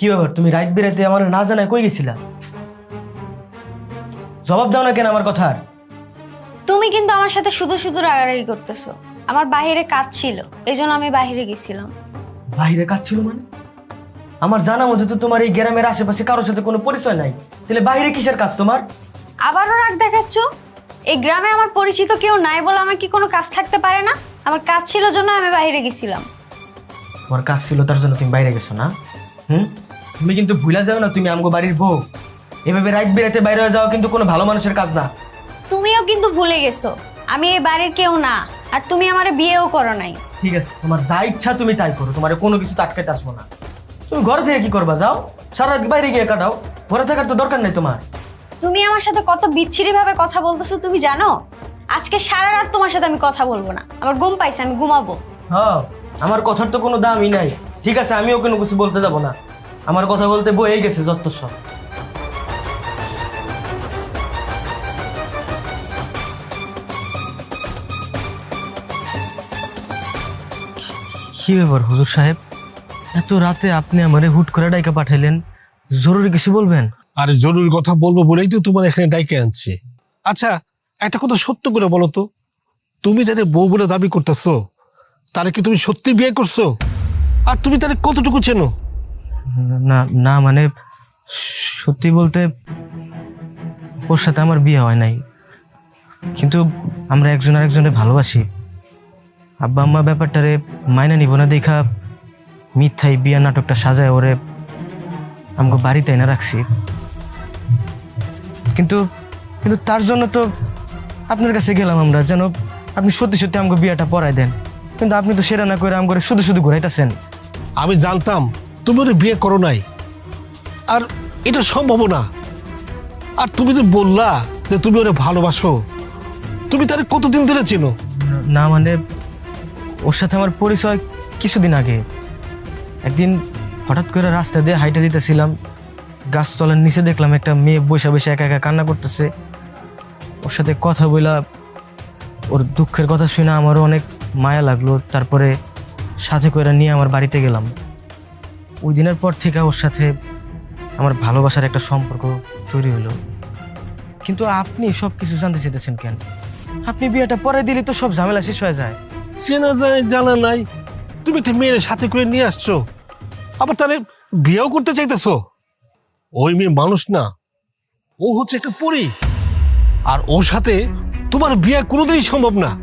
কি ব্যাপার তুমি রাত বেরাতে আমার না জানায় কই গেছিলা? জবাব দাও না কেন আমার কথার তুমি কিন্তু আমার সাথে শুধু শুধু রাগারাগি করতেছো। আমার বাইরে কাজ ছিল এই জন্য আমি বাইরে গেছিলাম। বাইরে কাজ ছিল মানে? আমার জানা মধ্যে তো তোমার এই গ্রামের আশেপাশে কারোর সাথে কোনো পরিচয় নাই। তাহলে বাইরে কিসের কাজ তোমার? আবারও রাগ দেখাচ্ছ? এই গ্রামে আমার পরিচিত কেউ নাই বলে আমার কি কোনো কাজ থাকতে পারে না? আমার কাজ ছিল জন্য আমি বাইরে গেছিলাম। তোমার কাজ ছিল তার জন্য তুমি বাইরে গেছো না? হুম? তুমি কিন্তু ভুলা যাও না তুমি আমগো বাড়ির বউ। এভাবে রাত বেরাতে বাইরে যাওয়া কিন্তু কোনো ভালো মানুষের কাজ না। তুমিও কিন্তু ভুলে গেছো। আমি এই বাড়ির কেউ না আর তুমি আমার বিয়েও করো নাই। ঠিক আছে তোমার যা ইচ্ছা তুমি তাই করো তোমার কোনো কিছু আটকাতে আসব না। তুমি ঘর থেকে কি করবা যাও। সারা রাত বাইরে গিয়ে কাটাও ঘরে থাকার তো দরকার নেই তোমার। তুমি আমার সাথে কত বিচ্ছিরি ভাবে কথা বলতেছো তুমি জানো? আজকে সারা রাত তোমার সাথে আমি কথা বলব না। আমার ঘুম পাইছে আমি ঘুমাবো। হ্যাঁ আমার কথার তো কোনো দামই নাই। ঠিক আছে আমিও কোনো কিছু বলতে যাব না। আমার কথা বলতে বই গেছে যত সব। কি ব্যাপার হুজুর সাহেব? এত রাতে আপনি আমারে হুট করে ডাইকা পাঠাইলেন জরুরি কিছু বলবেন? আর জরুরি কথা বলব বলেই তো তোমার এখানে ডাইকে আনছি। আচ্ছা একটা কথা সত্য করে বলো তো। তুমি যাদের বউ বলে দাবি করতেছো তারে কি তুমি সত্যি বিয়ে করছ? আর তুমি তারে কতটুকু চেনো? না না মানে সত্যি বলতে ওর সাথে আমার বিয়ে হয় নাই। কিন্তু আমরা একজন আরেকজনের ভালোবাসি। আব্বা আম্মা ব্যাপারটারে মাইনা নিব না দেখা মিথ্যাই বিয়া নাটকটা সাজায় ওরে আমাকে বাড়িতে না রাখছি। কিন্তু কিন্তু তার জন্য তো আপনার কাছে গেলাম আমরা, যেন আপনি সত্যি সত্যি আমাকে বিয়াটা পড়াই দেন। কিন্তু আপনি তো সেরা না করে আমাকে শুধু শুধু ঘুরাইতেছেন। আমি জানতাম তুমি ওরে বিয়ে করো নাই। আর এটা সম্ভব না। আর তুমি যে বললা যে তুমি ওরে ভালোবাসো, তুমি তারে কতদিন ধরে চেনো? না মানে ওর সাথে আমার পরিচয় কিছুদিন আগে। একদিন হঠাৎ করে রাস্তা দিয়ে হাইটে দিতেছিলাম গাছতলার নিচে দেখলাম একটা মেয়ে বসে বসে একা একা কান্না করতেছে। ওর সাথে কথা বইলা ওর দুঃখের কথা শুনে আমারও অনেক মায়া লাগল। তারপরে সাথে করে নিয়ে আমার বাড়িতে গেলাম। ওই দিনের পর থেকে ওর সাথে আমার ভালোবাসার একটা সম্পর্ক তৈরি হলো। কিন্তু আপনি সব কিছু জানতে চেতেছেন কেন? আপনি বিয়েটা পরে দিলে তো সব ঝামেলা শেষ হয়ে যায়। চেনা যায় জানা নাই। তুমি একটা মেয়ের সাথে করে নিয়ে আসছো। আবার তাহলে বিয়েও করতে চাইতেছো? ওই মেয়ে মানুষ না। ও হচ্ছে একটা পরী। আর ওর সাথে তোমার বিয়ে কোনোদিনই সম্ভব না।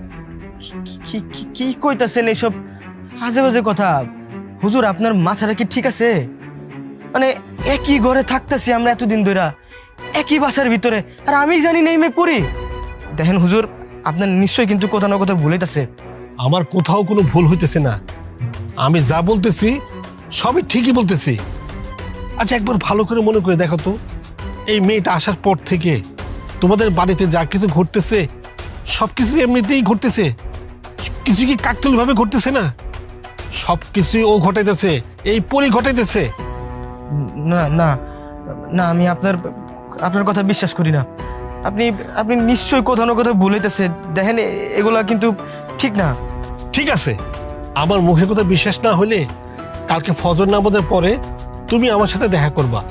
কি কি- কি কইতাছেন এইসব? আজে বাজে কথা। হুজুর, আপনার মাথাটা কি ঠিক আছে? মানে একই ঘরে থাকতেছি আমরা এতদিন ধরে একই বাসার ভিতরে, আর আমি জানি না এই মেয়ে পড়ি। দেখেন হুজুর, আপনার নিশ্চয়ই কিন্তু কোথাও না কোথাও ভুলেইতাছে আমার কোথাও কোনো ভুল হইতেছে না। আমি যা বলতেছি, সবই ঠিকই বলতেছি। আচ্ছা একবার ভালো করে মনে করে দেখো তো, এই মেয়েটা আসার পর থেকে তোমাদের বাড়িতে যা কিছু ঘটতেছে সব কিছু এমনিতেই ঘটতেছে। কিছু কি কাকতালি ভাবে ঘটতেছে না? সব কিছুই ও ঘটাইতেছে এই পরি ঘটাইতেছে। না না না আমি আপনার আপনার কথা বিশ্বাস করি না। আপনি আপনি নিশ্চয়ই কোথাও না কোথাও ভুলেইতেছে দেখেন এগুলা কিন্তু ঠিক না। ঠিক আছে আমার মুখে কথা বিশ্বাস না হলে কালকে ফজর নামাজের পরে তুমি আমার সাথে দেখা করবা।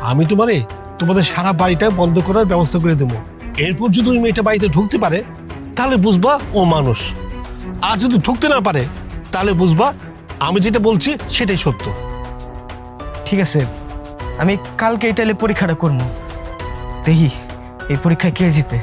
আমি তোমারে তোমাদের সারা বাড়িটা বন্ধ করার ব্যবস্থা করে দেবো। এরপর যদি ওই মেয়েটা বাড়িতে ঢুকতে পারে তাহলে বুঝবা ও মানুষ। আর যদি ঢুকতে না পারে তাহলে বুঝবা আমি যেটা বলছি সেটাই সত্য। ঠিক আছে আমি কালকেই তাহলে পরীক্ষাটা করব। দেখি এই পরীক্ষায় কে জিতে।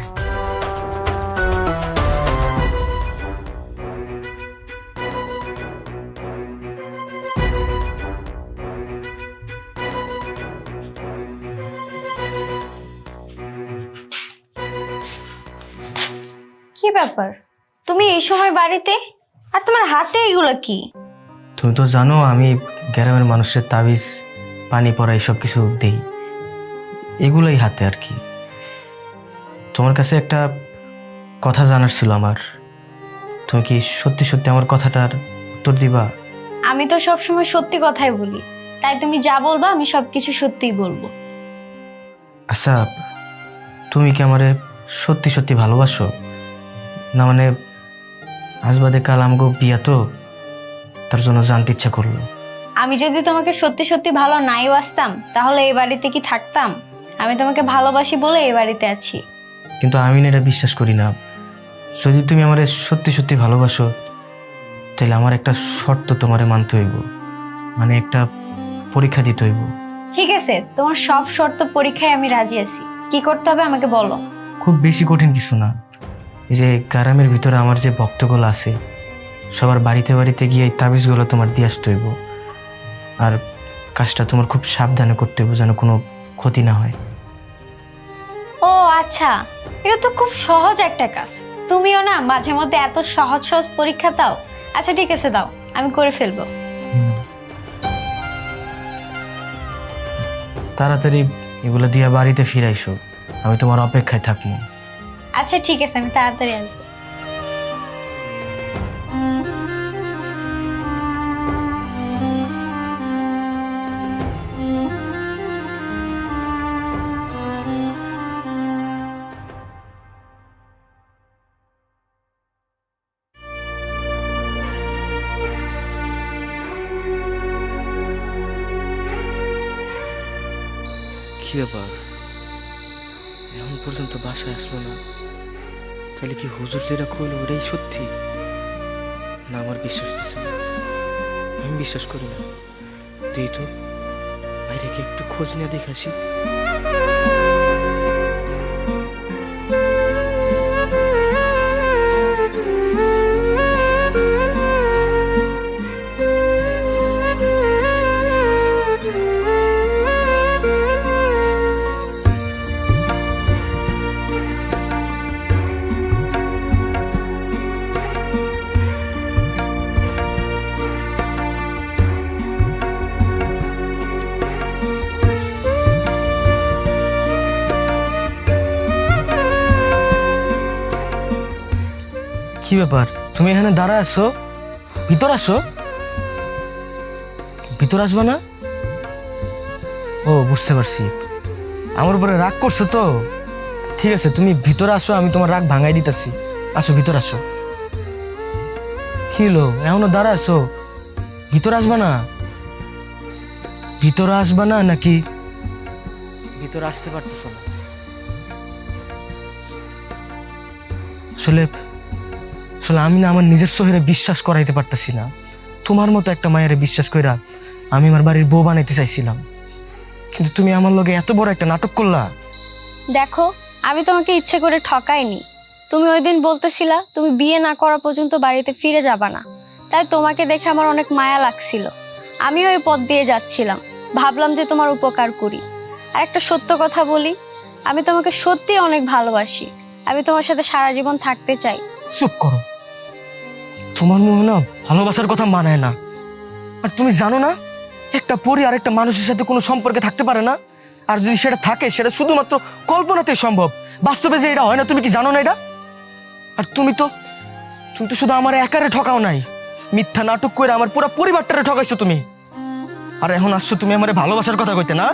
কি ব্যাপার? তুমি এই সময় বাড়িতে? আর তোমার হাতে এগুলো কি? তুমি তো জানো আমি গ্রামের মানুষের তাবিজ পানি পড়া এইসব কিছু দেই। এগুলোই হাতে আর কি। তোমার কাছে একটা কথা জানার ছিল আমার। তুমি কি সত্যি সত্যি আমার কথাটার উত্তর দিবা? আমি তো সবসময় সত্যি কথাই বলি। তাই তুমি যা বলবা আমি সবকিছু সত্যিই বলব। আচ্ছা তুমি কি আমারে সত্যি সত্যি ভালোবাসো? না মানে আজ বাদে কাল আমাকে বিয়া তো তার জন্য জানতে ইচ্ছা করল। আমি যদি তোমাকে সত্যি সত্যি ভালো নাই বাসতাম তাহলে এই বাড়িতে কি থাকতাম? আমি তোমাকে ভালোবাসি বলে এই বাড়িতে আছি। কিন্তু আমি না এটা বিশ্বাস করি না। যদি তুমি আমার সত্যি সত্যি ভালোবাসো তাহলে আমার একটা শর্ত তোমারে মানতে হইব। মানে একটা পরীক্ষা দিতে হইব। ঠিক আছে তোমার সব শর্ত পরীক্ষায় আমি রাজি আছি। কি করতে হবে আমাকে বলো। খুব বেশি কঠিন কিছু না। যে গ্রামের ভিতরে আমার যে ভক্তগুলো আছে সবার বাড়িতে বাড়িতে গিয়ে এই তাবিজগুলো তোমার দিয়ে আসতে হইব। আর কাজটা তোমার খুব সাবধানে করতে হইব যেন কোনো ক্ষতি না হয়। ও আচ্ছা। এটা তো খুব সহজ একটা কাজ। তুমিও না মাঝে মধ্যে এত সহজ সহজ পরীক্ষা দাও। আচ্ছা ঠিক আছে দাও। আমি করে ফেলব। তাড়াতাড়ি এগুলো দিয়ে বাড়িতে ফিরাইছো আমি তোমার অপেক্ষায় থাকব। আচ্ছা ঠিক আছে আমি তাড়াতাড়ি আসব কি ব্যাপার এখন পর্যন্ত বাসায় আসলো না। তাহলে কি হুজুর যেটা কইল ওটাই সত্যি? না, আমার বিশ্বাস দিচ্ছে না। আমি বিশ্বাস করি না। তুই তো বাইরে একটু খোঁজ নিয়ে দেখাসি কি ব্যাপার? তুমি এখানে দাঁড়া আসো ভিতর আসো ভিতর আসবে না? ও, বুঝতে পারছি। আমার উপরে রাগ করছ তো? ঠিক আছে, তুমি ভিতরে আসো, আমি তোমার রাগ ভাঙাই দিতেছি। আসো, ভিতর আসো। কি হলো? এখনও দাঁড়া আসো ভিতর আসবা না? ভিতরে আসবা না নাকি? ভিতরে আসতে পারতেছো না। আসলে আমি না আমার নিজের শহরে বিশ্বাস করাইতে পারতেছি না। তোমার মতো একটা মায়ের বিশ্বাস কইরা আমি আমার বাড়ির বউ বানাইতে চাইছিলাম। কিন্তু তুমি আমার লগে এত বড় একটা নাটক করলা। দেখো আমি তোমাকে ইচ্ছে করে ঠকাইনি। তুমি ওই দিন বলতেছিলা তুমি বিয়ে না করা পর্যন্ত বাড়িতে ফিরে যাবা না। তাই তোমাকে দেখে আমার অনেক মায়া লাগছিল। আমিও ওই পথ দিয়ে যাচ্ছিলাম। ভাবলাম যে তোমার উপকার করি। আর একটা সত্য কথা বলি আমি তোমাকে সত্যি অনেক ভালোবাসি। আমি তোমার সাথে সারা জীবন থাকতে চাই। চুপ করো। তোমার মনে না ভালোবাসার কথা মানায় না। আর তুমি জানো না একটা পরি আর একটা মানুষের সাথে কোনো সম্পর্কে থাকতে পারে না? আর যদি সেটা থাকে সেটা শুধুমাত্র কল্পনাতেই সম্ভব। বাস্তবে যে এটা হয় না তুমি কি জানো না এটা? আর তুমি তো তুমি তো শুধু আমার একারে ঠকাও নাই। মিথ্যা নাটক করে আমার পুরো পরিবারটারে ঠকাইছো তুমি। আর এখন আসছো তুমি আমার ভালোবাসার কথা কইতে না?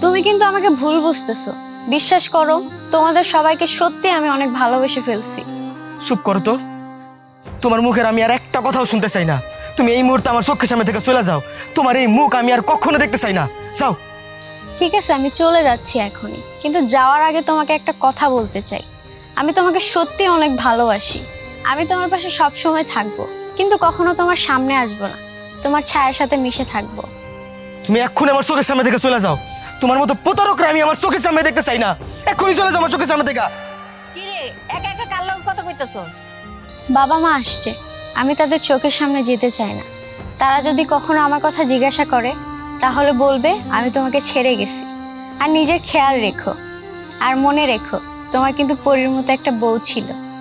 তুমি কিন্তু আমাকে ভুল বুঝতেছো। বিশ্বাস করো তোমাদের সবাইকে সত্যি আমি অনেক ভালোবেসে ফেলছি। চুপ করো তো। তোমার মুখের আমি আর একটা কথাও শুনতে চাই না। তুমি এই মুহূর্তে আমার চোখের সামনে থেকে চলে যাও। তোমার এই মুখ আমি আর কখনো দেখতে চাই না। যাও। ঠিক আছে আমি চলে যাচ্ছি এখনই। কিন্তু যাওয়ার আগে তোমাকে একটা কথা বলতে চাই। আমি তোমাকে সত্যি অনেক ভালোবাসি। আমি তোমার পাশে সব সময় থাকব। কিন্তু কখনো তোমার সামনে আসব না। তোমার ছায়ার সাথে মিশে থাকব। তুমি এক্ষুনি আমার চোখের সামনে থেকে চলে যাও। তোমার মতো প্রতারকরা আমি আমার চোখের সামনে দেখতে চাই না। এক্ষুনি চলে যাও আমার চোখের সামনে থেকে। কিরে একা একা কার লগে কথা কইতেছ বাবা মা আসছে। আমি তাদের চোখের সামনে যেতে চাই না। তারা যদি কখনো আমার কথা জিজ্ঞাসা করে, তাহলে বলবে, আমি তোমাকে ছেড়ে গেছি। আর নিজের খেয়াল রেখো। আর মনে রেখো, তোমার কিন্তু পরীর মতো একটা বউ ছিল।